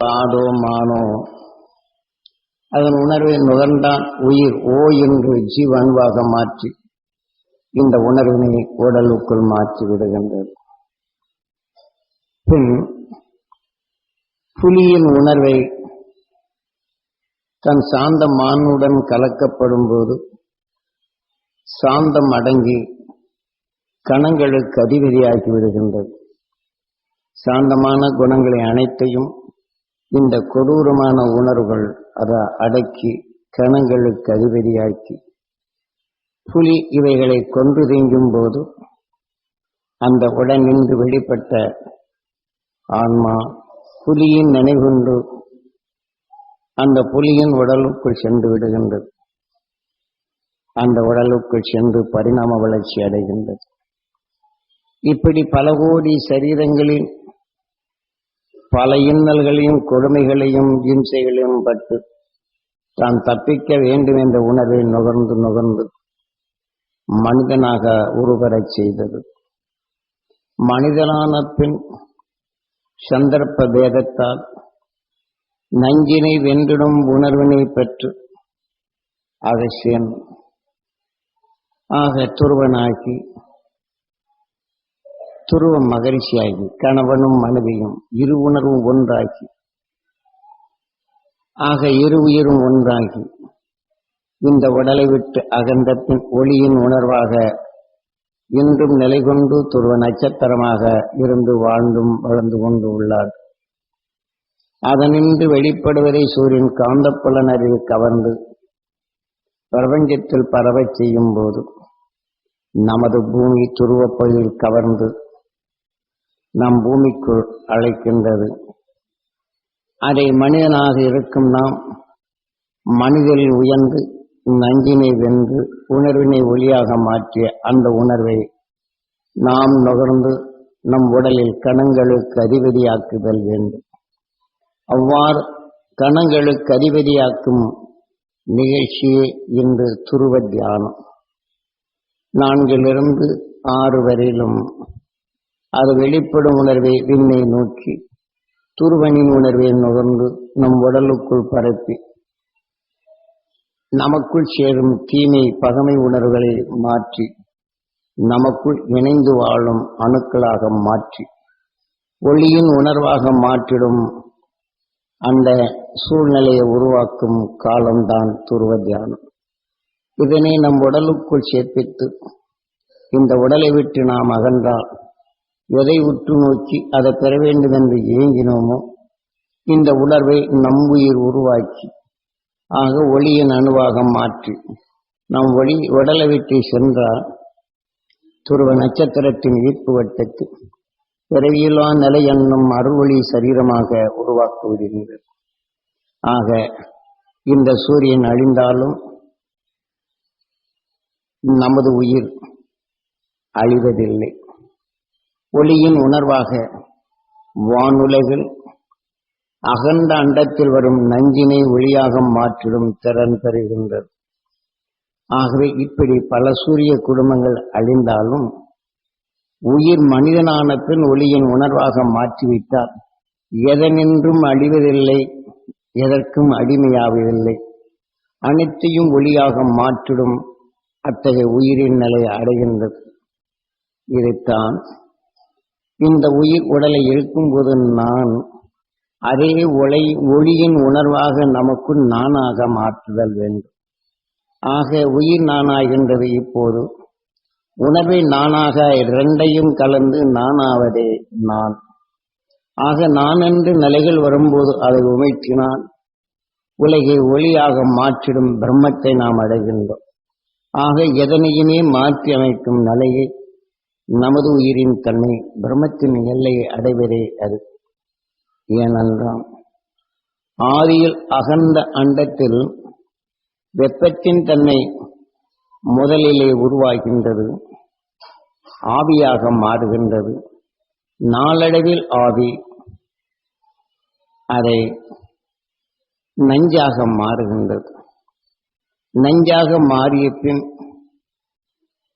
ஆடோ மானோ. அதன் உணர்வை நுகர்ந்தான் உயிர் ஓ என்று ஜீவன்வாக மாற்றி இந்த உணர்வினை உடலுக்குள் மாற்றி விடுகின்றது. பின் புலியின் உணர்வை தன் சாந்த மானுடன் கலக்கப்படும் போது சாந்தம் அடங்கி கணங்களுக்கு அதிபதியாகி விடுகின்றது. சாந்தமான குணங்களை அனைத்தையும் இந்த கொடூரமான உணர்வுகள் அதை அடக்கி கணங்களுக்கு அதிபதியாக்கி புலி இவைகளை கொன்று தீங்கும் போது அந்த உடனின்று வெளிப்பட்ட ஆன்மா புலியின் நினைவுண்டு அந்த புலியின் உடலுக்குள் சென்று விடுகின்றது. அந்த உடலுக்குள் சென்று பரிணாம வளர்ச்சி அடைகின்றது. இப்படி பல கோடி சரீரங்களில் பல இன்னல்களையும் கொடுமைகளையும் இம்சைகளையும் பட்டு தான் தப்பிக்க வேண்டும் என்ற உணர்வை நுகர்ந்து நுகர்ந்து மனிதனாக உருவரச் செய்தது. மனிதனான பின் சந்தர்ப்ப பேதத்தால் நஞ்சினை வென்றிடும் உணர்வினை பெற்று அவசியம் ஆக துருவனாக்கி துருவ மகிழ்ச்சியாகி கணவனும் மனைவியும் இரு உணர்வும் ஒன்றாகி. ஆக இரு உயிரும் ஒன்றாகி. இந்த உடலை விட்டு அகன்ற பின் ஒளியின் உணர்வாக இன்றும் நிலை கொண்டு துருவ நட்சத்திரமாக இருந்து வாழ்ந்தும் வளர்ந்து கொண்டு உள்ளார். அதனின்று வெளிப்படுவதை சூரியன் காந்தப்புலன் அறிவு கவர்ந்து பிரபஞ்சத்தில் பரவச் செய்யும் போது நமது பூமி துருவப் பகுதியில் கவர்ந்து நம் பூமிக்குள் அழைக்கின்றது. அதை மனிதனாக இருக்கும் நாம் மனிதனில் உயர்ந்து நஞ்சினை வென்று உணர்வினை ஒளியாக மாற்றிய அந்த உணர்வை நாம் நுகர்ந்து நம் உடலில் கணங்களுக்கு அதிபதியாக்குதல் வேண்டும். அவ்வாறு கணங்களுக்கு அதிபதியாக்கும் நிகழ்ச்சியே இன்று துருவ தியானம். நான்கிலிருந்து ஆறு வரையிலும் அது வெளிப்படும் உணர்வை விண்ணை நோக்கி. துருவனின் உணர்வை நுகர்ந்து நம் உடலுக்குள் பரப்பி. நமக்குள் சேரும் தீமை பகமை உணர்வுகளை மாற்றி. நமக்குள் இணைந்து வாழும் அணுக்களாக மாற்றி. ஒளியின் உணர்வாக மாற்றிடும் அந்த சூழ்நிலையை உருவாக்கும் காலம்தான் துருவ தியானம். இதனை நம் உடலுக்குள் சேர்ப்பித்து இந்த உடலை விட்டு நாம் அகன்றால் எதை உற்று நோக்கி அதை பெற வேண்டும் என்று ஏங்கினோமோ இந்த உணர்வை நம் உயிர் உருவாக்கி ஆக ஒளியின் அணுவாக மாற்றி நம் ஒளி உடலை விட்டு சென்றால் துருவ நட்சத்திரத்தின் ஈர்ப்பு வட்டத்தில் பிறவியிலா நிலை என்னும் அருள்வழி சரீரமாக உருவாக்கி ஆக இந்த சூரியன் அழிந்தாலும் நமது உயிர் அழிவதில்லை. ஒளியின் உணர்வாக வானுலகில் அகண்ட அண்டத்தில் வரும் நஞ்சினை ஒளியாக மாற்றிடும் திறன் பெறுகின்றது ஆகவே இப்படி பல சூரிய குடும்பங்கள் அழிந்தாலும் உயிர் மனிதனான பின் ஒளியின் உணர்வாக மாற்றிவிட்டால் எதனின்றும் அழிவதில்லை எதற்கும் அடிமையாவதில்லை. அனைத்தையும் ஒளியாக மாற்றிடும் அத்தகைய உயிரின் நிலை அடைகின்றது. இதைத்தான் இந்த உயிர் உடலை இழுக்கும்போது நான் அதே ஒளை ஒளியின் உணர்வாக நமக்குள் நானாக மாற்றுதல் வேண்டும். ஆக உயிர் நானாகின்றது இப்போது. உணர்வை நானாக இரண்டையும் கலந்து நானாவதே நான். ஆக நான் என்று நிலைகள் வரும்போது அதை உமைத்தினால் உலகை ஒளியாக மாற்றிடும் பிரம்மத்தை நாம் அடைகின்றோம். ஆக எதனையுமே மாற்றி அமைக்கும் நிலையை நமது உயிரின் தன்மை பிரம்மத்தின் எல்லையை அடைவதே அது. ஏனென்றால் ஆதியில் அகந்த அண்டத்தில் வெப்பத்தின் தன்மை முதலிலே உருவாகின்றது ஆவியாக மாறுகின்றது. நாளடைவில் ஆவி அதை நஞ்சாக மாறுகின்றது. நஞ்சாக மாறிய பின்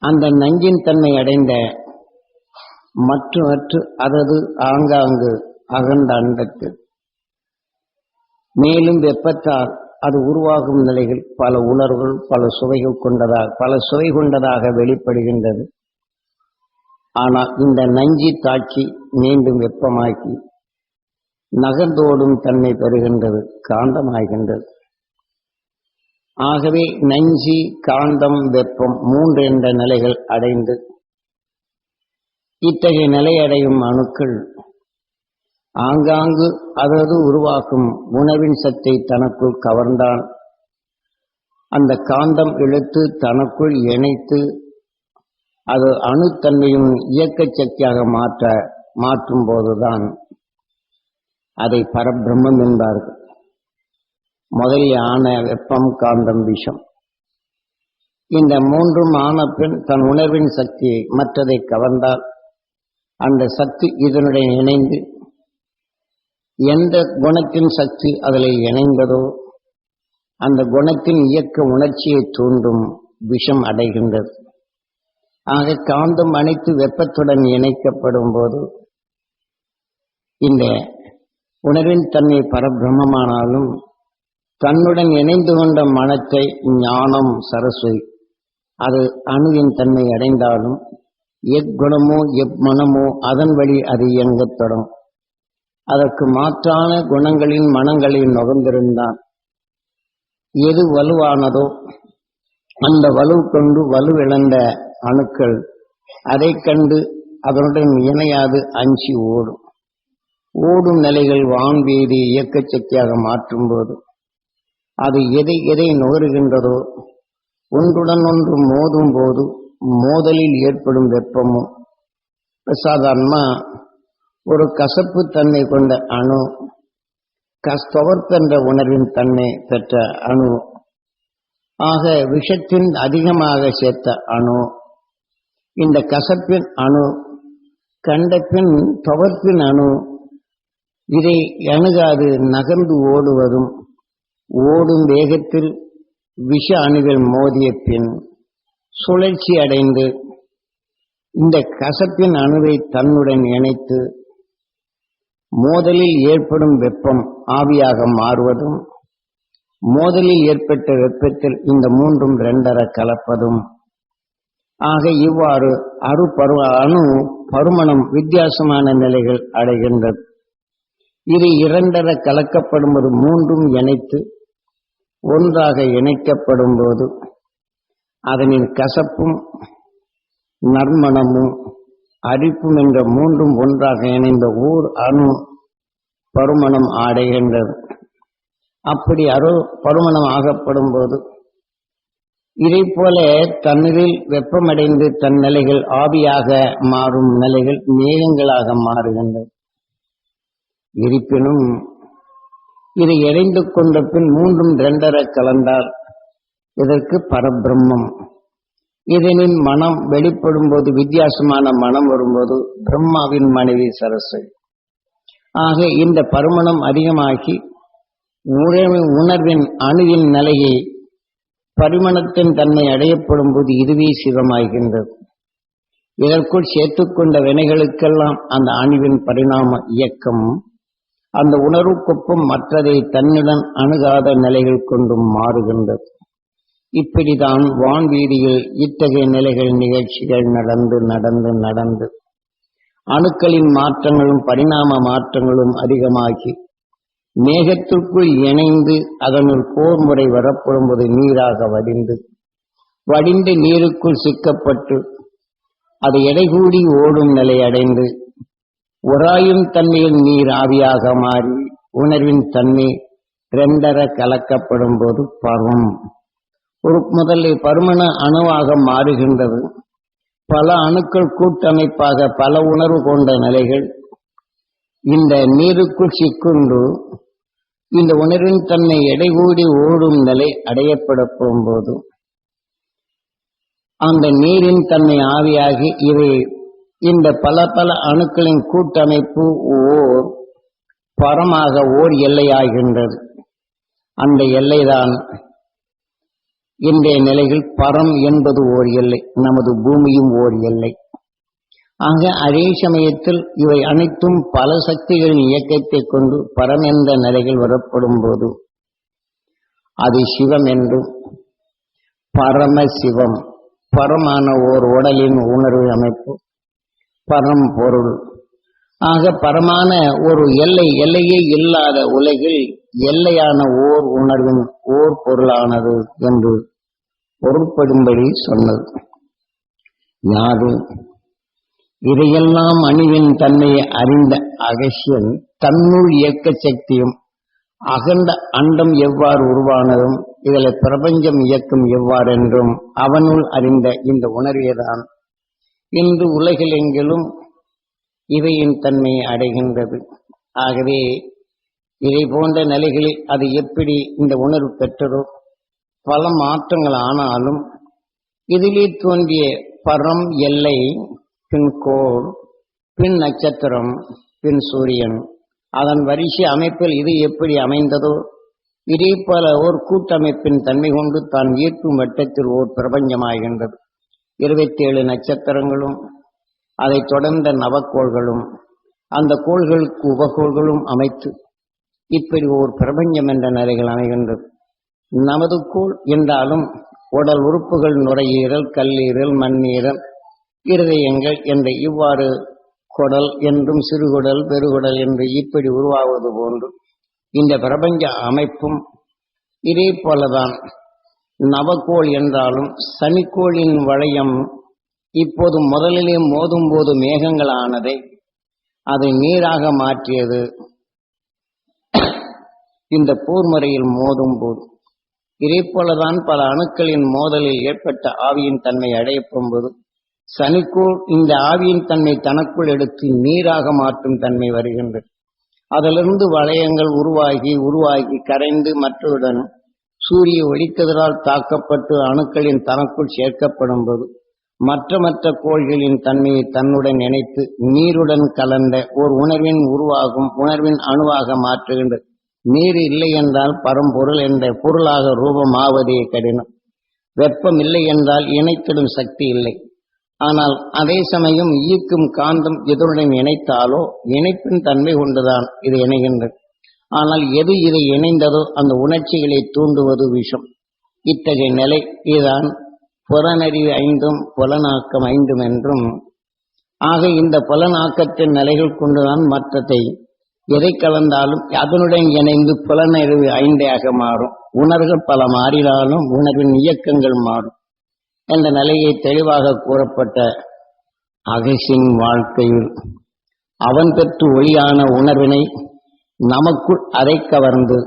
அந்த நஞ்சின் தன்மை அடைந்த மற்ற அதது ஆங்காங்கு அகண்ட அண்டத்தில் மேலும் வெப்பத்தால் அது உருவாகும் நிலைகள் பல உணர்வுகள் பல சுவைகள் கொண்டதாக பல சுவை கொண்டதாக வெளிப்படுகின்றது. ஆனால் இந்த நஞ்சி தாக்கி மீண்டும் வெப்பமாக்கி நகர்ந்தோடும் தன்மை பெறுகின்றது காந்தமாகின்றது. ஆகவே நஞ்சி காந்தம் வெப்பம் மூன்று என்ற நிலைகள் அடைந்து இத்தகைய நிலையடையும் அணுக்கள் ஆங்காங்கு அதது உருவாக்கும் உணவின் சத்தை தனக்குள் கவர்ந்தான். அந்த காந்தம் இழுத்து தனக்குள் இணைத்து அது அணுத்தன்மையும் இயக்க சக்தியாக மாற்ற மாற்றும் போதுதான். அதை பரபிரம்மம் என்பார்கள். முதலில் ஆன வெப்பம் காந்தம் விஷம். இந்த மூன்றும் ஆன பின் தன் உணர்வின் சக்தியை மற்றதை கவர்ந்தால் அந்த சக்தி இதனுடன் இணைந்து எந்த குணத்தின் சக்தி அதில் இணைந்ததோ அந்த குணத்தின் இயக்க உணர்ச்சியை தூண்டும் விஷம் அடைகின்றது. ஆக காந்தம் அனைத்து வெப்பத்துடன் இணைக்கப்படும் போது இந்த உணர்வின் தன்மை பரபிரமமானாலும் தன்னுடன் இணைந்து கொண்ட மனத்தை ஞானம் சரஸ்வதி அது அணுவின் தன்மை அடைந்தாலும் எக்குணமோ எம்மனமோ அதன் வழி அது இயங்கத் தொடங்கும் அதற்கு மாற்றான குணங்களின் மனங்களில் நுகர்ந்திருந்தான். எது வலுவானதோ அந்த வலு கொண்டு வலுவிழந்த அணுக்கள் அதை கண்டு அதனுடன் இணையாது அஞ்சி ஓடும். ஓடும் நிலைகள் வான்வீதி இயக்க சக்தியாக மாற்றும் போது அது எதை எதை நுகருகின்றதோ ஒன்றுடன் ஒன்று மோதும் போது மோதலில் ஏற்படும் வெப்பமும் சாதாரணமாக ஒரு கசப்பு தன்மை கொண்ட அணு கஸ்தவர்த்தன்ற உணர்வின் தன்மை பெற்ற அணு ஆக விஷத்தின் அதிகமாக சேர்த்த அணு இந்த கசப்பின் அணு கண்ட பின் துவர்ப்பின் அணு இதை அணுகாது நகர்ந்து ஓடுவதும் ஓடும் வேகத்தில் விஷ அணுகள் மோதிய பின் சுழற்சி அடைந்து இந்த கசப்பின் அணுவை தன்னுடன் இணைத்து மோதலில் ஏற்படும் வெப்பம் ஆவியாக மாறுவதும் மோதலில் ஏற்பட்ட வெப்பத்தில் இந்த மூன்றும் ரெண்டர கலப்பதும். ஆக இவ்வாறு அரு பருவ அணு பருமணம் வித்தியாசமான நிலைகள் அடைகின்றது இது இரண்டர கலக்கப்படும் ஒரு மூன்றும் இணைத்து ஒன்றாக இணைக்கப்படும் போது அதனின் கசப்பும் நர்மணமும் அரிப்பும் என்ற மூன்றும் ஒன்றாக இணைந்த ஊர் அணு பருமணம் அடைகின்றது அப்படி அரு பருமணம் ஆகப்படும் போது இதை போல தண்ணீரில் வெப்பமடைந்து தன் நிலைகள் ஆவியாக மாறும் நிலைகள் மேகங்களாக மாறுகின்றது. இருப்பினும் இதை இணைந்து கொண்ட பின் மூன்றும் இரண்டரை கலந்தார் இதற்கு பரபிரம்மம். இதனின் மனம் வெளிப்படும் போது வித்தியாசமான மனம் வரும்போது பிரம்மாவின் மனைவி சரஸ்வதி ஆக இந்த பருமணம் அதிகமாகி உணர்வின் உணர்வின் அணுவின் நிலையை பரிமணத்தின் தன்மை அடையப்படும் போது இதுவே சிவமாகின்றது. இதற்குள் சேர்த்துக்கொண்ட வினைகளுக்கெல்லாம் அந்த அணுவின் பரிணாம இயக்கம் அந்த உணர்வுக்கொப்பும் மற்றதை தன்னுடன் அணுகாத நிலைகள் கொண்டும் மாறுகின்றது. இப்படிதான் வான்வீதியில் இத்தகைய நிலைகள் நிகழ்ச்சிகள் நடந்து நடந்து நடந்து. அணுக்களின் மாற்றங்களும் பரிணாம மாற்றங்களும் அதிகமாகி மேகத்திற்குள் இணைந்து அதனுள் போர் முறை வரப்படும் போது நீராக வடிந்து வடிந்து நீருக்குள் சிக்கப்பட்டு அது எடைகூடி ஓடும் நிலை அடைந்து உராயும் தன்மையில் நீர் ஆவியாக மாறி உணர்வின் தன்மை இரண்டர கலக்கப்படும் போது பருவம் ஒரு முதலில் பருமன அணுவாக மாறுகின்றது. பல அணுக்கள் கூட்டமைப்பாக பல உணர்வு கொண்ட நிலைகள். இந்த நீருக்குள் சிக்குண்டு இந்த உணர்வின் தன்மை எடைகூடி ஓடும் நிலை அடையப்படப்படும் போது அந்த நீரின் தன்மை ஆவியாகி இவை இந்த பல பல அணுக்களின் கூட்டமைப்பு ஓர் பரமாக ஓர் எல்லையாகின்றது. அந்த எல்லைதான் இன்றைய நிலையில் பரம் என்பது ஓர் எல்லை நமது பூமியும் ஓர் எல்லை. ஆக அதே சமயத்தில் இவை அனைத்தும் பல சக்திகளின் இயக்கத்தை கொண்டு பரம் என்ற நிலையில் வரப்படும் போது அது சிவம் என்றும் பரம சிவம் பரமான ஓர் உடலின் உணர்வு அமைப்பு பரம் பொருள் ஆக பரமான ஒரு எல்லை எல்லையே இல்லாத உலகில் எல்லையான ஓர் உணர்வின் ஓர் பொருளானது என்று பொருட்படும்படி சொன்னது. யாது? இதையெல்லாம் அணுவின் தன்மையை அறிந்த அகசியன் தன்னுள் இயக்க சக்தியும் அகண்ட அண்டம் எவ்வாறு உருவானதும் இதில் பிரபஞ்சம் இயக்கம் எவ்வாறென்றும் அவனுள் அறிந்த இந்த உணர்வைதான் இன்று உலகில் எங்கிலும் இவையின் தன்மையை அடைகின்றது. ஆகவே இதை போன்ற நிலைகளில் அது எப்படி இந்த உணர்வு பெற்றதோ பல மாற்றங்கள் ஆனாலும் இதிலே தோன்றிய பரம் எல்லை பின் கோள் பின் நட்சத்திரம் பின் சூரியன். அதன் வரிசை அமைப்பில் இது எப்படி அமைந்ததோ இதே போல ஓர் கூட்டமைப்பின் தன்மை கொண்டு தான் ஈர்க்கும் வட்டத்தில் ஓர் பிரபஞ்சமாகின்றது. இருபத்தி ஏழு நட்சத்திரங்களும் அதைத் தொடர்ந்த நவக்கோள்களும் அந்த கோள்களுக்கு உபகோள்களும் அமைத்து இப்படி ஓர் பிரபஞ்சம் என்ற நிலைகள் அமைகின்றது. நமது கோள் என்றாலும் உடல் உறுப்புகள் நுரையீரல் கல்லீரல் மண்ணீரல் இருதயங்கள் என்ற இவ்வாறு குடல் என்றும் சிறுகுடல் பெருகுடல் என்று இப்படி உருவாவது போன்று இந்த பிரபஞ்ச அமைப்பும் இதே போலதான் நவக்கோள் என்றாலும் சனிக்கோளின் வளையம் இப்போது முதலிலே மோதும் போது மேகங்களானதை அதை நீராக மாற்றியது. இந்த போர்முறையில் மோதும் போது. இதே போலதான் பல அணுக்களின் மோதலில் ஏற்பட்ட ஆவியின் தன்மை அடையப்போகும்போது சனிக்கோள் இந்த ஆவியின் தன்மை தனக்குள் எடுத்து நீராக மாற்றும் தன்மை வருகின்றது. அதிலிருந்து வளையங்கள் உருவாகி உருவாகி கரைந்து மற்றவுடன் சூரிய ஒளிக்கதிரால் தாக்கப்பட்டு அணுக்களின் தனக்குள் சேர்க்கப்படும் போது மற்ற மற்ற கோள்களின் தன்மையை தன்னுடன் இணைத்து நீருடன் கலந்த ஒரு உணர்வின் உருவாகும் உணர்வின் அணுவாக மாற்றுகின்றது நீர் இல்லை என்றால் பரம்பொருள் என்ற பொருளாக ரூபமாவதே கடினம். வெப்பம் இல்லை என்றால் இணைத்திடும் சக்தி இல்லை. ஆனால் அதே சமயம் ஈர்க்கும் காந்தம் எதனுடன் இணைத்தாலோ இணைப்பின் தன்மை கொண்டுதான் இது இணைகின்றது. ஆனால் எது இதை இணைந்ததோ அந்த உணர்ச்சிகளை தூண்டுவது விஷம். இத்தகைய நிலை இதுதான் புலனறிவு ஐந்தும் புலனாக்கம் ஐந்தும் என்றும். ஆக இந்த புலனாக்கத்தின் நிலைகள் கொண்டுதான் மற்றத்தை எதை கலந்தாலும் அதனுடன் இணைந்து புலனறிவு ஐந்தையாக மாறும். உணர்கள் பல மாறினாலும் உணர்வின் இயக்கங்கள் மாறும் என்ற நிலையை தெளிவாக கூறப்பட்ட அகசின் வாழ்க்கையில் அவன் பெற்று ஒளியான உணர்வினை நமக்குள் அதை கவர்ந்து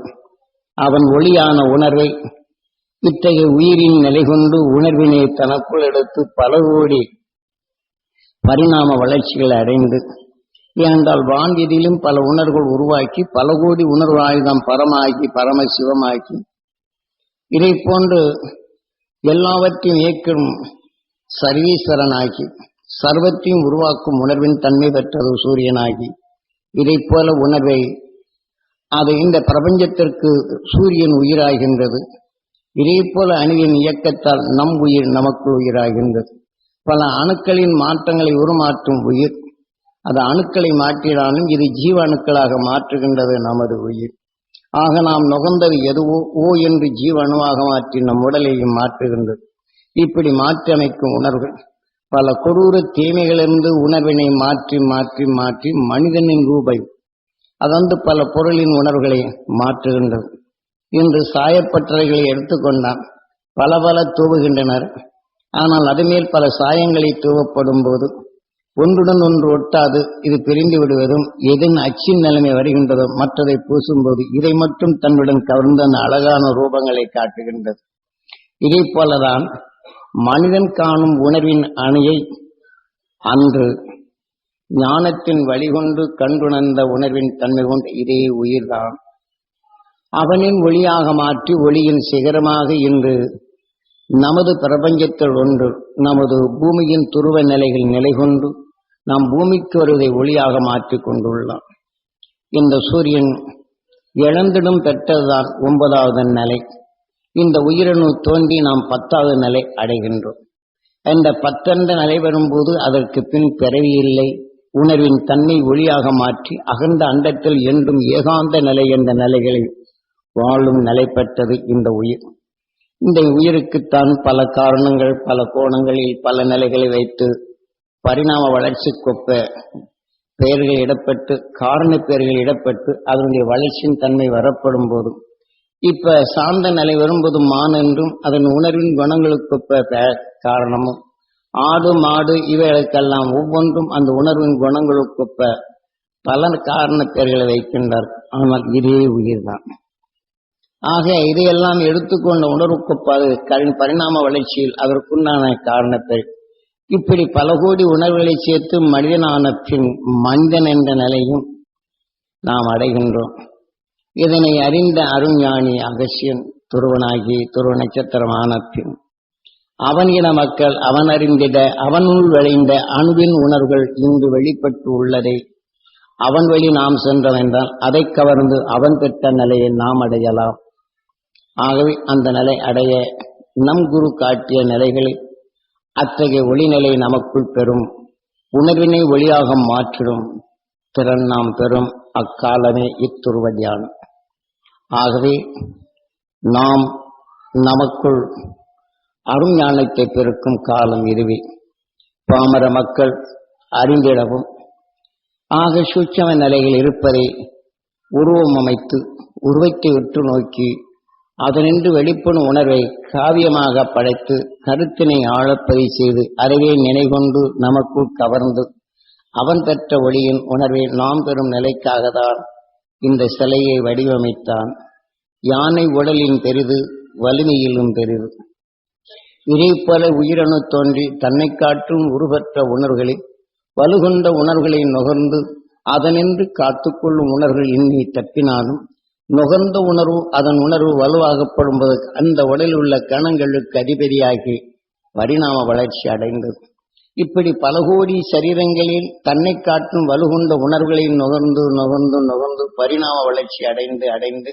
அவன் ஒளியான உணர்வை இத்தகைய உயிரின் நிலை கொண்டு உணர்வினை தனக்குள் எடுத்து பல கோடி பரிணாம வளர்ச்சிகளை அடைந்து ஏனென்றால் வான்வீதியிலும் பல உணர்வுகள் உருவாக்கி பல கோடி உணர்வு ஆயுதம் பரமாக்கி பரம சிவமாக்கி இதை போன்று எல்லாவற்றையும் இயக்கும் சர்வீஸ்வரனாகி சர்வத்தையும் உருவாக்கும் உணர்வின் தன்மை பெற்றது சூரியனாகி இதை போல உணர்வை அது இந்த பிரபஞ்சத்திற்கு சூரியன் உயிராகின்றது. இதே போல அணுவின் இயக்கத்தால் நம் உயிர் நமக்கு உயிராகின்றது. பல அணுக்களின் மாற்றங்களை உருமாற்றும் உயிர். அது அணுக்களை மாற்றினாலும் இது ஜீவ அணுக்களாக மாற்றுகின்றது நமது உயிர். ஆக நாம் நுகர்ந்தது எதுவோ ஓ என்று ஜீவ அணுவாக மாற்றி நம் உடலையும் மாற்றுகின்றது. இப்படி மாற்றியமைக்கும் உணர்வுகள். பல கொடூர தீமைகளிலிருந்து உணர்வினை மாற்றி மாற்றி மாற்றி மனிதனின் ரூபை அதந்து பல பொருளின் உணர்வுகளை மாற்றுகின்றது. இன்று சாயப்பட்டறைகளை எடுத்துக்கொண்டால் பல பல தூவுகின்றனர். ஆனால் அதுமேல் பல சாயங்களை தூவப்படும் போது ஒன்றுடன் ஒன்று ஒட்டாது இது பிரிந்து விடுவதும் எதன் அச்சின் நிலைமை வருகின்றதோ மற்றதை பூசும்போது இதை மட்டும் தன்னுடன் கவர்ந்த அந்த அழகான ரூபங்களை காட்டுகின்றது. இதே போலதான் மனிதன் காணும் உணர்வின் அணையை அன்று ஞானத்தின் வழிகொண்டு கண்டுணர்ந்த உணர்வின் தன்மை கொண்டு இதே உயிர்தான். அவனின் ஒளியாக மாற்றி ஒளியின் சிகரமாக இன்று நமது பிரபஞ்சத்தில் ஒன்று நமது பூமியின் துருவ நிலைகள் நிலை கொண்டு நாம் பூமிக்கு வருவதை ஒளியாக மாற்றி கொண்டுள்ளோம் இந்த சூரியன் இழந்திடும் பெற்றதுதான் ஒன்பதாவது நிலை. இந்த உயிரணு தோன்றி நாம் பத்தாவது நிலை அடைகின்றோம். அந்த பற்றென்ற நிலை வரும்போது அதற்கு பின் பிறவி இல்லை. உணர்வின் தன்மை ஒளியாக மாற்றி அகந்த அண்டத்தில் என்றும் ஏகாந்த நிலை என்ற நிலைகளில் வாழும் நிலை பெற்றது இந்த உயிர். இந்த உயிருக்குத்தான் பல காரணங்கள் பல கோணங்களில் பல நிலைகளை வைத்து பரிணாம வளர்ச்சி கொப்ப பெயர்கள் இடப்பட்டு காரண பெயர்கள் இடப்பட்டு அதனுடைய வளர்ச்சியின் தன்மை வரப்படும் போதும். இப்ப சார்ந்த நிலை வரும்போது மான் என்றும் அதன் உணர்வின் குணங்களுக்கொப்ப பெ- காரணமும் ஆடு மாடு இவைகளுக்கெல்லாம் ஒவ்வொன்றும் அந்த உணர்வின் குணங்களுக்கொப்ப பல காரண பெயர்களை வைக்கின்றார். ஆனால் இதே உயிர்தான். ஆக இதையெல்லாம் எடுத்துக்கொண்ட உணர்வுக்கொப்ப அது பரிணாம வளர்ச்சியில் அதற்குண்டான காரணப்பெயர் இப்படி பல கோடி உணர்வுகளை சேர்த்து மனிதனான பின் மனிதன் என்ற நிலையும் நாம் அடைகின்றோம். இதனை அறிந்த அருஞானி அகசியன் துருவனாகி துருவ நட்சத்திரமான பின் அவன் இன மக்கள் அவன் அறிந்திட அவனுள் விளைந்த அணுவின் உணர்வுகள் இங்கு வெளிப்பட்டு உள்ளதை. அவன் வழி நாம் சென்றவென்றால் அதை கவர்ந்து அவன் பெற்ற நிலையை நாம் அடையலாம். ஆகவே அந்த நிலை அடைய நம் குரு காட்டிய நிலைகளை அத்தகைய ஒளிநிலை நமக்குள் பெறும். உணர்வினை ஒளியாக மாற்றிடும். திறன் நாம் பெறும். அக்காலமே இத்துருவ தியானம் ஆகவே நாம் நமக்குள் அருஞானத்தை பெருக்கும் காலம் இதுவே. பாமர மக்கள் அறிந்திடவும் ஆக சூட்சம நிலையில் இருப்பதை உருவம் அமைத்து உருவத்தை உற்று நோக்கி அதனின்று வெளிப்படும் உணர்வை காவியமாக படைத்து கருத்தினை ஆழப்பதி செய்து அறிவை நினைகொண்டு நமக்குள் கவர்ந்து அவன் பெற்ற ஒளியின் உணர்வை நாம் பெறும் நிலைக்காகத்தான் இந்த சிலையை வடிவமைத்தான். யானை உடலின் பெரிது வலிமையிலும் பெரிது. இணைப்பல உயிரணு தோன்றி தன்னை காட்டும் உருவற்ற உணர்வுகளை வலுகொண்ட உணர்வுகளை நுகர்ந்து அதனின்று காத்துக்கொள்ளும் உணர்வுகள் இன்னி தப்பினாலும் நுகர்ந்த உணர்வு அதன் உணர்வு வலுவாகப்படும்போது அந்த உடலில் உள்ள கணங்களுக்கு அதிபதியாகி பரிணாம வளர்ச்சி அடைந்தது. இப்படி பல கோடி சரீரங்களில் தன்னை காட்டும் வலுகொண்ட உணர்வுகளை நுகர்ந்து நுகர்ந்து நுகர்ந்து பரிணாம வளர்ச்சி அடைந்து அடைந்து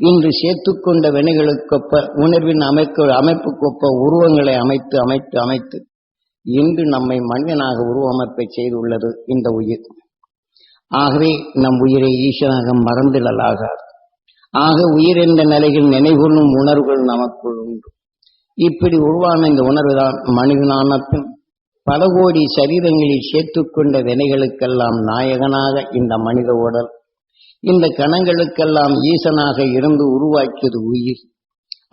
இன்று சேர்த்துக்கொண்ட வினைகளுக்கொப்ப உணர்வின் அமைக்க அமைப்புக்கொப்ப உருவங்களை அமைத்து அமைத்து அமைத்து இன்று நம்மை மனிதனாக உருவமைப்பை செய்துள்ளது இந்த உயிர். ஆகவே நம் உயிரை ஈசனாக மறந்திடலாகாது. ஆக உயிர் என்ற நிலையில் நினைவுள்ளும் உணர்வுகள் நமக்குள் உண்டு. இப்படி உருவான இந்த உணர்வுதான் மனிதனான பின் பல கோடி சரீரங்களில் சேர்த்துக்கொண்ட வினைகளுக்கெல்லாம் நாயகனாக இந்த மனித உடல் இந்த கணங்களுக்கெல்லாம் ஈசனாக இருந்து உருவாக்கியது உயிர்.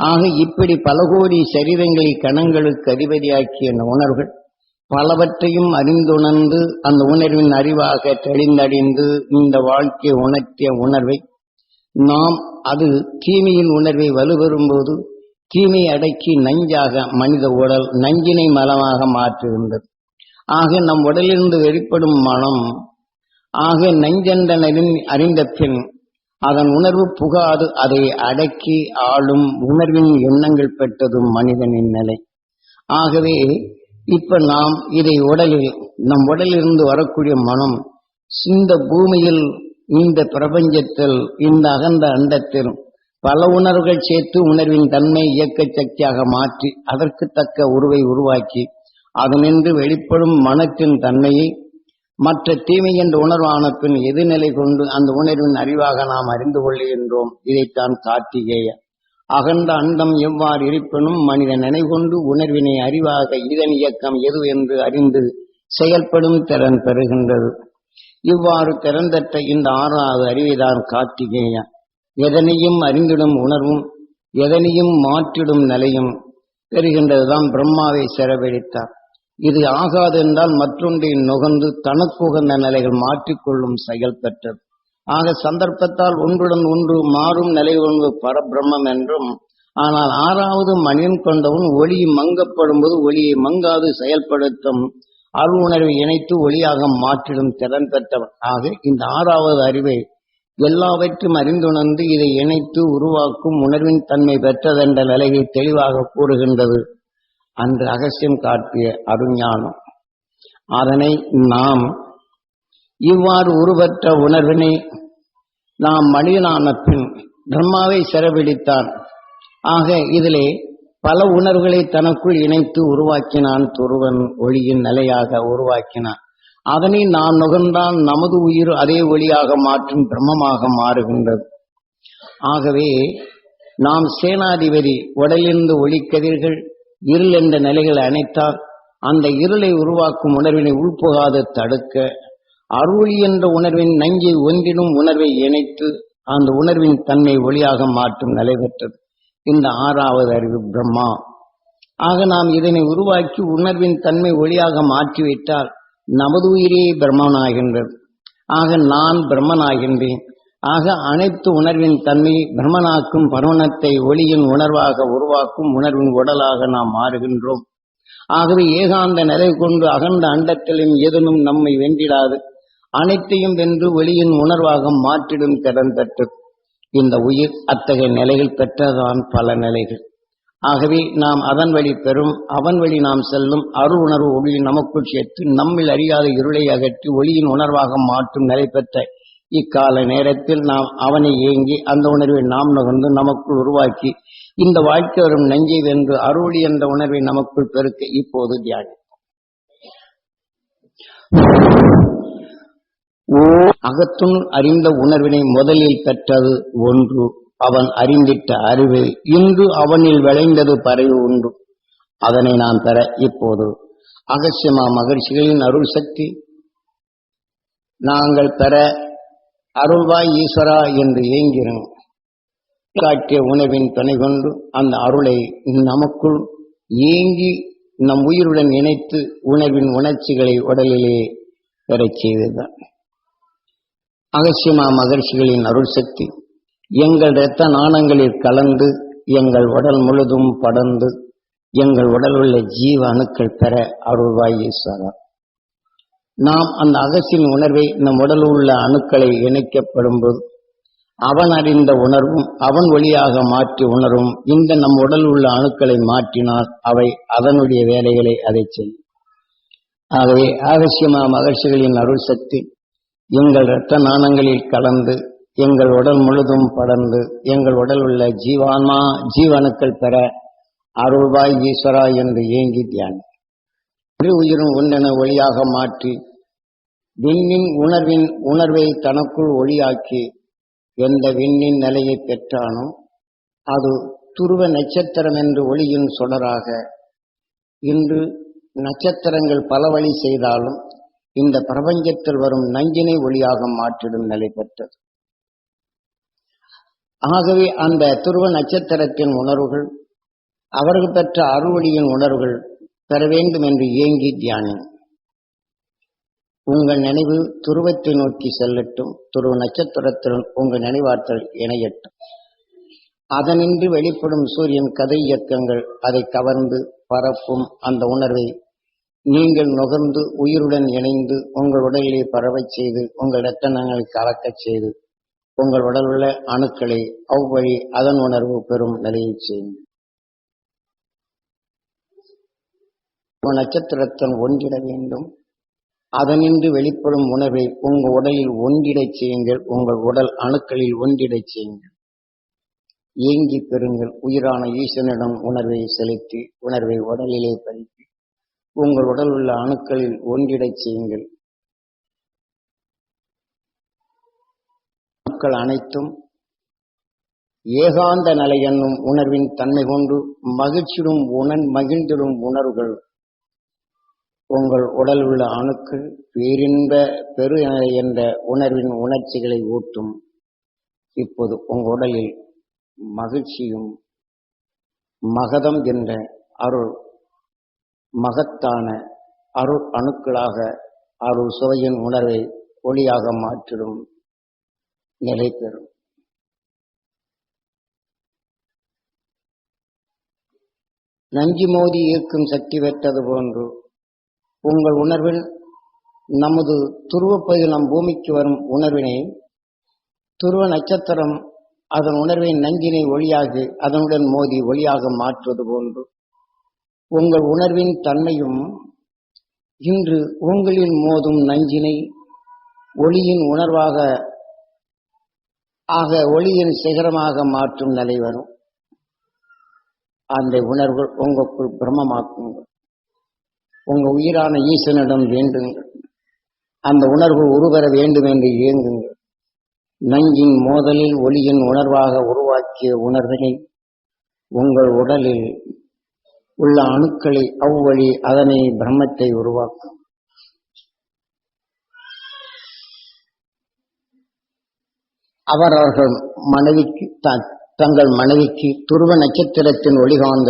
ஆக இப்படி பல கோடி சரீரங்களை கணங்களுக்கு அதிபதியாக்கிய உணர்வுகள் பலவற்றையும் அறிந்துணர்ந்து அந்த உணர்வின் அறிவாக தெளிந்தடைந்து இந்த வாழ்க்கையை உணர்த்திய உணர்வை நாம் அது தீமையின் உணர்வை வலுப்பெறும்போது தீமை அடக்கி நஞ்சாக மனித உடல் நஞ்சினை மலமாக மாற்றுகின்றது ஆக நம் உடலிலிருந்து வெளிப்படும் மனம் ஆக நஞ்சென்றனின் அறிந்த பின் அதன் உணர்வு புகாது அதை அடக்கி ஆளும் உணர்வின் எண்ணங்கள் பெற்றதும் மனிதனின் நிலை. ஆகவே இப்ப நாம் இதை உடலில் நம் உடலிலிருந்து வரக்கூடிய மனம் இந்த பூமியில் இந்த பிரபஞ்சத்தில் இந்த அகந்த அண்டத்தில் பல உணர்வுகள் சேர்த்து உணர்வின் தன்மை இயக்க சக்தியாக மாற்றி அதற்கு தக்க உருவை உருவாக்கி அதனின்று வெளிப்படும் மனத்தின் தன்மையை மற்ற தீமை என்ற உணர்வான பின் எதிர்நிலை கொண்டு அந்த உணர்வின் அறிவாக நாம் அறிந்து கொள்கின்றோம். இதைத்தான் கார்த்திகேய. அகண்ட அண்டம் எவ்வாறு இருப்பினும் மனிதன் நினைகொண்டு உணர்வினை அறிவாக இதன் இயக்கம் எது என்று அறிந்து செயல்படும் திறன் பெறுகின்றது. இவ்வாறு திறந்தற்ற இந்த ஆறாவது அறிவைதான் கார்த்திகேய. எதனையும் அறிந்திடும் உணர்வும் எதனையும் மாற்றிடும் நிலையும் பெறுகின்றதுதான் பிரம்மாவை சிறப்பிடித்தார் இது ஆகாது என்றால் மற்றொன்றை நுகர்ந்து தனக்குகந்த நிலைகள் மாற்றிக்கொள்ளும் செயல் பெற்றது. ஆக சந்தர்ப்பத்தால் ஒன்றுடன் ஒன்று மாறும் நிலை ஒன்று பரபிரம்மம் என்றும் ஆனால் ஆறாவது மனிதன் கொண்டவன் ஒளி மங்கப்படும் போது ஒளியை மங்காது செயல்படுத்தும் அருள் உணர்வை இணைத்து ஒளியாக மாற்றிடும் திறன் பெற்றவன். ஆக இந்த ஆறாவது அறிவை எல்லாவற்றும் அறிந்துணர்ந்து இதை இணைத்து உருவாக்கும் உணர்வின் தன்மை பெற்றதென்ற நிலையை தெளிவாக கூறுகின்றது. அந்த அகசியம் காட்டிய அருஞானம். அதனை நாம் இவ்வாறு உருவற்ற உணர்வினை நாம் மனிதனான பின் பிரம்மாவை சிறப்பிடித்தான் ஆக இதிலே பல உணர்வுகளை தனக்குள் இணைத்து உருவாக்கினான் துருவன் ஒளியின் நிலையாக உருவாக்கினான். அதனை நாம் நுகர்ந்தால் நமது உயிர் அதே ஒளியாக மாற்றும் பிரம்மமாக மாறுகின்றது. ஆகவே நாம் சேனாதிபதி உடலிருந்து ஒளிக்கதிர்கள் இருள் என்ற நிலைகளை அணைத்தால் அந்த இருளை உருவாக்கும் உணர்வினை உள்புகாது தடுக்க அருள் என்ற உணர்வின் நஞ்சை ஒன்றினும் உணர்வை இணைத்து அந்த உணர்வின் தன்மை ஒளியாக மாற்றும் நிலை பெற்றது. இந்த ஆறாவது அறிவு பிரம்மா. ஆக நாம் இதனை உருவாக்கி உணர்வின் தன்மை ஒளியாக மாற்றிவிட்டால் நமது உயிரே பிரம்மனாகின்றது ஆக நான் பிரம்மனாகின்றேன். ஆக அனைத்து உணர்வின் தன்மை பிரம்மனாக்கும் பருவணத்தை ஒளியின் உணர்வாக உருவாக்கும் உணர்வின் உடலாக நாம் மாறுகின்றோம். ஆகவே ஏகாந்த நிலை கொண்டு அகண்ட அண்டத்திலும் எதனும் நம்மை வென்றிடாது. அனைத்தையும் வென்று ஒளியின் உணர்வாக மாற்றிடும் திறன் பெற்று. இந்த உயிர் அத்தகைய நிலைகள் பெற்றதான் பல நிலைகள். ஆகவே நாம் அதன் வழி பெறும் அவன் வழி நாம் செல்லும் அரு உணர்வு ஒளி நமக்குள் சேர்த்து நம்மில் அறியாத இருளை அகற்றி ஒளியின் உணர்வாக மாற்றும் நிலை பெற்ற இக்கால நேரத்தில் நாம் அவனை ஏங்கி அந்த உணர்வை நாம் நகர்ந்து நமக்குள் உருவாக்கி இந்த வாழ்க்கை வரும் நெஞ்சை வென்று அருளி என்ற உணர்வை நமக்குள் பெருக்க இப்போது தியானிப்போம். ஓ அகத்துள் அறிந்த உணர்வினை முதலில் பெற்றது ஒன்று அவன் அறிந்திட்ட அறிவு இன்று அவனில் விளைந்தது பறவை ஒன்று. அதனை நாம் பெற இப்போது அகசியமா மகிழ்ச்சிகளின் அருள் சக்தி. நாங்கள் பெற அருள்வாய் ஈஸ்வரா என்று ஏங்கிறோம் காட்டிய உணவின் துணை கொண்டு அந்த அருளை நமக்குள் ஏங்கி நம் உயிருடன் இணைத்து உணர்வின் உணர்ச்சிகளை உடலிலே பெறச் செய்ததுதான். அகசியமா மகர்ஷிகளின் அருள் சக்தி எங்கள் இரத்த நாணங்களில் கலந்து எங்கள் உடல் முழுதும் படர்ந்து எங்கள் உடல் உள்ள ஜீவ அணுக்கள் பெற அருள்வாய் ஈஸ்வரா. நாம் அந்த அகசியின் உணர்வை நம் உடல் உள்ள அணுக்களை இணைக்கப்படும் போது அவன் அறிந்த உணர்வும் அவன் வழியாக மாற்றி உணரும் இந்த நம் உடல் உள்ள அணுக்களை மாற்றினால் அவை அதனுடைய வேலைகளை அதை செய்யும். ஆகவே ஆகசியமா மகர்ஷிகளின் அருள் சக்தி எங்கள் இரத்த நாணங்களில் கலந்து எங்கள் உடல் முழுதும் படர்ந்து எங்கள் உடல் உள்ள ஜீவான்மா ஜீவணுக்கள் பெற அருள்வாய் ஈஸ்வரா என்று ஏங்கி தியானம். முழு உயிரும் ஒன்றென ஒளியாக மாற்றி விண்ணின் உணர்வின் உணர்வை தனக்குள் ஒளியாக்கி எந்த விண்ணின் நிலையை பெற்றானோ அது துருவ நட்சத்திரம் என்று ஒளியின் சுடராக இன்று நட்சத்திரங்கள் பல வழி செய்தாலும் இந்த பிரபஞ்சத்தில் வரும் நஞ்சினை ஒளியாக மாற்றிடும் நிலை பெற்றது. ஆகவே அந்த துருவ நட்சத்திரத்தின் உணர்வுகள் அவர்கள் பெற்ற அறுவழியின் உணர்வுகள் பெற வேண்டும் என்று ஏங்கி தியானம் உங்கள் நினைவு துருவத்தை நோக்கி செல்லட்டும். துருவ நட்சத்திரத்துடன் உங்கள் நினைவாற்றல் இணையட்டும். அதனின்றி வெளிப்படும் சூரியன் கதை இயக்கங்கள் அதை கவர்ந்து பரப்பும் அந்த உணர்வை நீங்கள் நுகர்ந்து உயிருடன் இணைந்து உங்கள் உடலிலே பரவச் செய்து உங்கள் இரத்தனங்களை கலக்கச் செய்து உங்கள் உடலுள்ள அணுக்களை அவ்வழி அதன் உணர்வு பெறும் நிலையை செய்யுங்கள் நட்சத்திரத்தன் ஒன்றிட வேண்டும். அதனின்று வெளிப்படும் உணர்வை உங்கள் உடலில் ஒன்றிடச் செய்யுங்கள். உங்கள் உடல் அணுக்களில் ஒன்றிடச் செய்யுங்கள். ஏங்கி பெறுங்கள். உயிரான ஈசனிடம் உணர்வை செலுத்தி உணர்வை உடலிலே பறித்து உங்கள் உடல் உள்ள அணுக்களில் ஒன்றிடச் செய்யுங்கள். அணுக்கள் அனைத்தும் ஏகாந்த நிலை என்னும் உணர்வின் தன்மை கொண்டு மகிழ்ச்சியும் உணன் மகிழ்ந்திடும் உணர்வுகள் உங்கள் உடல் உள்ள அணுக்கள் பேரின்ப பெரு என்ற உணர்வின் உணர்ச்சிகளை ஊட்டும். இப்போது உங்கள் உடலில் மகிழ்ச்சியும் மகதம் என்ற அருள் மகத்தான அருள் அணுக்களாக அருள் சுவையின் உணர்வை ஒளியாக மாற்றிடும் நிலை பெறும். நஞ்சு மோதி ஈர்க்கும் சக்தி பெற்றது போன்று உங்கள் உணர்வில் நமது துருவப்பகுதி நம் பூமிக்கு வரும் உணர்வினை துருவ நட்சத்திரம் அதன் உணர்வை நஞ்சினை ஒளியாகி அதனுடன் மோதி ஒளியாக மாற்றுவது போன்று உங்கள் உணர்வின் தன்மையும் இன்று உங்களில் மோதும் நஞ்சினை ஒளியின் உணர்வாக ஆக ஒளியின் சிகரமாக மாற்றும் நிலை வரும். அந்த உணர்வு உங்களுக்குள் பிரம்மமாக்குங்கள். உங்கள் உயிரான ஈசனிடம் வேண்டுங்கள் அந்த உணர்வு உருவர வேண்டும் என்று இயங்குங்கள் நஞ்சின் மோதலில் ஒளியின் உணர்வாக உருவாக்கிய உணர்வினை உங்கள் உடலில் உள்ள அணுக்களை அவ்வழி அதனை பிரம்மத்தை உருவாக்கும். அவரவர்கள் மனைவிக்கு த- தங்கள் மனைவிக்கு துருவ நட்சத்திரத்தின் ஒளிகாந்த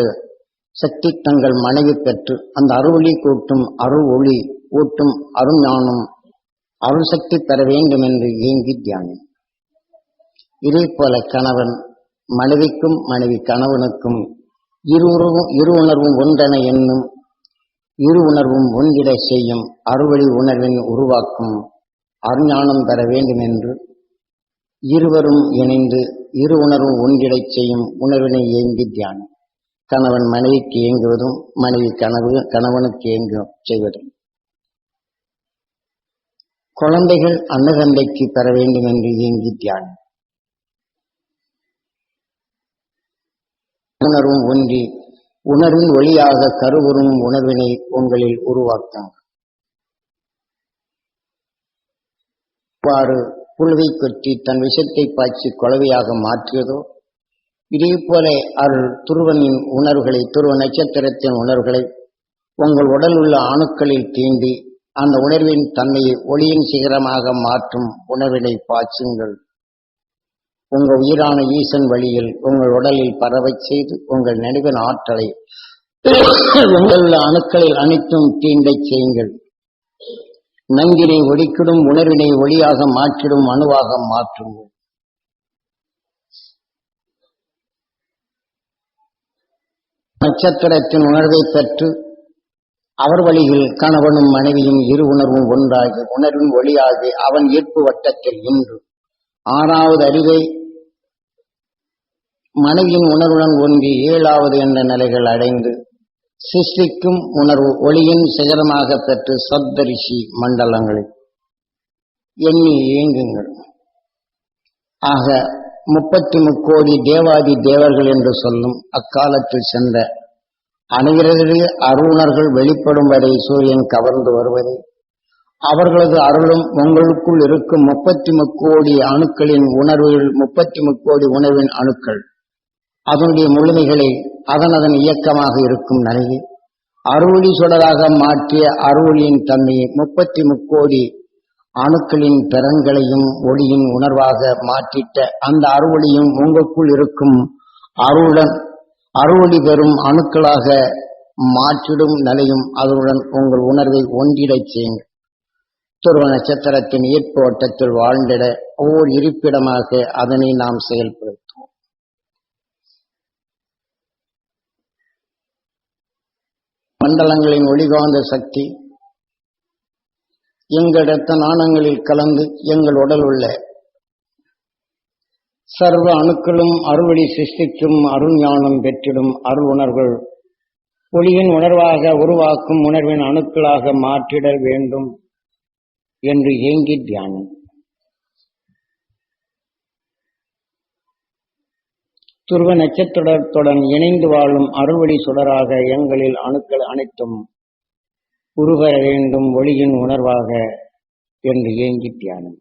சக்தி தங்கள் மனைவி பெற்று அந்த அருளி கூட்டும் அருள் ஒளி ஊட்டும் அருஞானம் அருள் சக்தி பெற வேண்டும் என்று ஏங்கி தியானம் இதே போல கணவன் மனைவிக்கும் மனைவி கணவனுக்கும் இரு உறவும் இரு உணர்வும் ஒன்றென என்னும் இரு உணர்வும் ஒன்றிட செய்யும் அறுவழி உணர்வின் உருவாக்கும் அருஞானம் பெற வேண்டும் என்று இருவரும் இணைந்து இரு உணர்வும் ஒன்றிடச் செய்யும் உணர்வினை ஏங்கி தியானம் கணவன் மனைவிக்கு இயங்குவதும் மனைவி கனவு கணவனுக்கு இயங்கும் செய்வதும் குழந்தைகள் அன்னதந்தைக்கு பெற வேண்டும் என்று இயங்கி தியானம். உணர்வும் ஒன்றி உணர்வின் ஒளியாக கருவுறும் உணர்வினை உங்களில் உருவாக்கும் இவ்வாறு புழுவை கொட்டி தன் விஷத்தை பாய்ச்சி குளவையாக மாற்றியதோ இதே போல அருள் துருவனின் உணர்வுகளை துருவ நட்சத்திரத்தின் உணர்வுகளை உங்கள் உடல் உள்ள அணுக்களில் தீண்டி அந்த உணர்வின் தன்மையை ஒளியின் சிகரமாக மாற்றும் உணர்வினை பாய்ச்சுங்கள். உங்கள் உயிரான ஈசன் வழியில் உங்கள் உடலில் பரவச் செய்து உங்கள் நினைவின் ஆற்றலை உங்கள் உள்ள அணுக்களில் அனைத்தும் தீண்டச் செய்யுங்கள். நங்கினை ஒடிக்கிடும் உணர்வினை ஒளியாக மாற்றிடும் அணுவாக மாற்றுங்கள். நட்சத்திரத்தின் உணர்வை பெற்று அவர் வழியில் கணவனும் மனைவியும் இரு உணர்வும் ஒன்றாகி உணர்வின் ஒளியாகி அவன் ஈர்ப்பு வட்டத்தில் இன்று ஆறாவது அறிவை மனைவியின் உணர்வுடன் ஒன்றி ஏழாவது என்ற நிலைகள் அடைந்து சிருஷ்டிக்கும் உணர்வு ஒளியின் சிகரமாக பெற்று சப்தரிஷி மண்டலங்களில் எண்ணி இயங்குங்கள். ஆக முப்பத்தி முக்கோடி தேவாதி தேவர்கள் என்று சொல்லும் அக்காலத்தில் சென்ற அனைவரது அருணர்கள் வெளிப்படும் வரை சூரியன் கவர்ந்து வருவது அவர்களது அருளும் உங்களுக்குள் இருக்கும் முப்பத்தி முக்கோடி அணுக்களின் உணர்வுகள் முப்பத்தி முக்கோடி உணர்வின் அணுக்கள். அதனுடைய முழுமைகளை அதன் அதன் இயக்கமாக இருக்கும் நலகி அருளி சுடராக மாற்றிய அருளியின் தன்மையை முப்பத்தி முக்கோடி அணுக்களின் பிறன்களையும் ஒளியின் உணர்வாக மாற்றிட்ட அந்த அறுவழியும் உங்களுக்குள் இருக்கும் அருளுடன் அறுவழி பெறும் அணுக்களாக மாற்றிடும் நிலையும் அதனுடன் உங்கள் உணர்வை ஒன்றிடச் செய்யுங்கள். துருவ நட்சத்திரத்தின் ஈர்ப்பு வட்டத்தில் வாழ்ந்திட ஓர் இருப்பிடமாக அதனை நாம் செயல்படுத்துவோம். மண்டலங்களின் ஒளிகாந்த சக்தி எங்கள் இரத்த நாணங்களில் கலந்து எங்கள் உடல் உள்ள சர்வ அணுக்களும் அறுவழி சிருஷ்டிக்கும் அருஞானம் பெற்றிடும் அருள் உணர்வுகள். ஒளியின் உணர்வாக உருவாக்கும் உணர்வின் அணுக்களாக மாற்றிட வேண்டும் என்று ஏங்கி தியானம். துருவ நட்சத்திரத்துடன் இணைந்து வாழும் அறுவடி சுடராக எங்களில் அணுக்கள் அனைத்தும் உருவர வேண்டும் ஒளியின் உணர்வாக என்று ஏங்கி தியானம்